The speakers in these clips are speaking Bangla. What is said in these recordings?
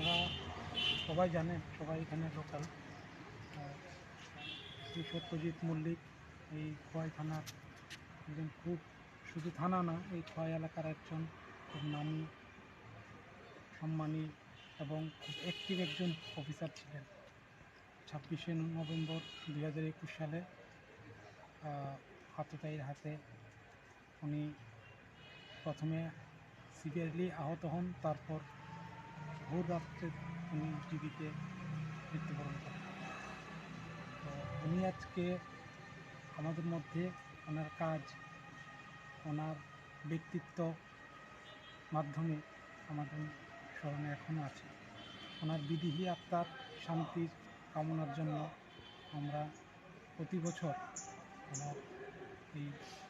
আপনারা সবাই জানে সবাই এখানে লোকাল শ্রী সত্যজিৎ মল্লিক, এই খোয়াই থানার একজন খুব শুধু থানা না, এই খোয়াই এলাকার একজন খুব নামী, সম্মানী এবং খুব অ্যাক্টিভ একজন অফিসার ছিলেন। ছাব্বিশে নভেম্বর দুই হাজার একুশ সালে আততায়ীর হাতে উনি প্রথমে সিভিয়ারলি আহত হন, তারপর ভোর রাত্রে উনি টিভিতে মৃত্যুবরণ করেন। তো উনি আজকে আমাদের মধ্যে ওনার কাজ, ওনার ব্যক্তিত্ব মাধ্যমে আমাদের স্মরণে এখনও আছে। ওনার বিধিহী আত্মার শান্তির কামনার জন্য আমরা প্রতি বছর ওনার এই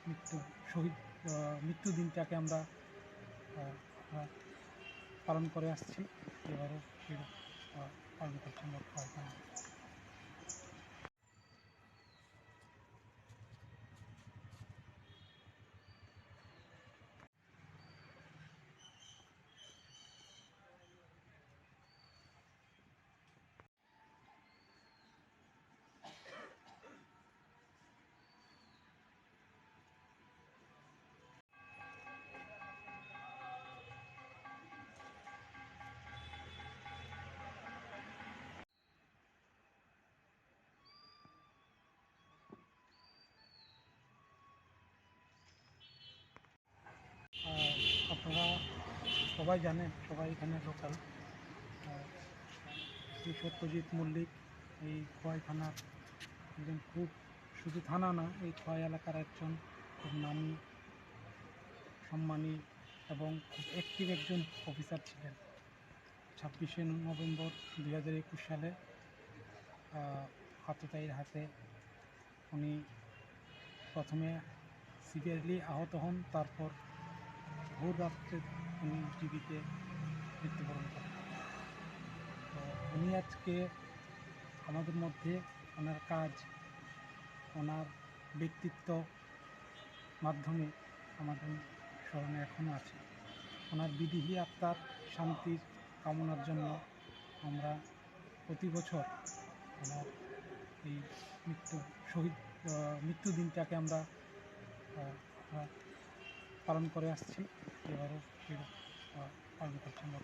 মৃত্যু শহীদ মৃত্যু দিনটাকে আমরা পালন করে আসছি। এবারও পালন করছি আপনারা সবাই জানে সবাই এখানে লোকাল শ্রী সত্যজিৎ মল্লিক, এই খোয়াই থানার একজন খুব, শুধু থানা না, এই খোয়াই এলাকার একজন খুব নামী, সম্মানী এবং খুব অ্যাক্টিভ একজন অফিসার ছিলেন। ছাব্বিশে নভেম্বর দুই হাজার একুশ সালে আততায়ীর হাতে উনি প্রথমে সিভিয়ারলি আহত হন, তারপর ভোর রাত্রে উনি টিভিতে মৃত্যুবরণ করেন। তো উনি আজকে আমাদের মধ্যে ওনার কাজ, ওনার ব্যক্তিত্ব মাধ্যমে আমাদের স্মরণে এখনও আছে। ওনার বিধিহী আত্মার শান্তির কামনার জন্য আমরা প্রতি বছর ওনার এই মৃত্যু শহীদ মৃত্যু দিনটাকে আমরা পালন করে আসছি। এবারও পালন করতে আমরা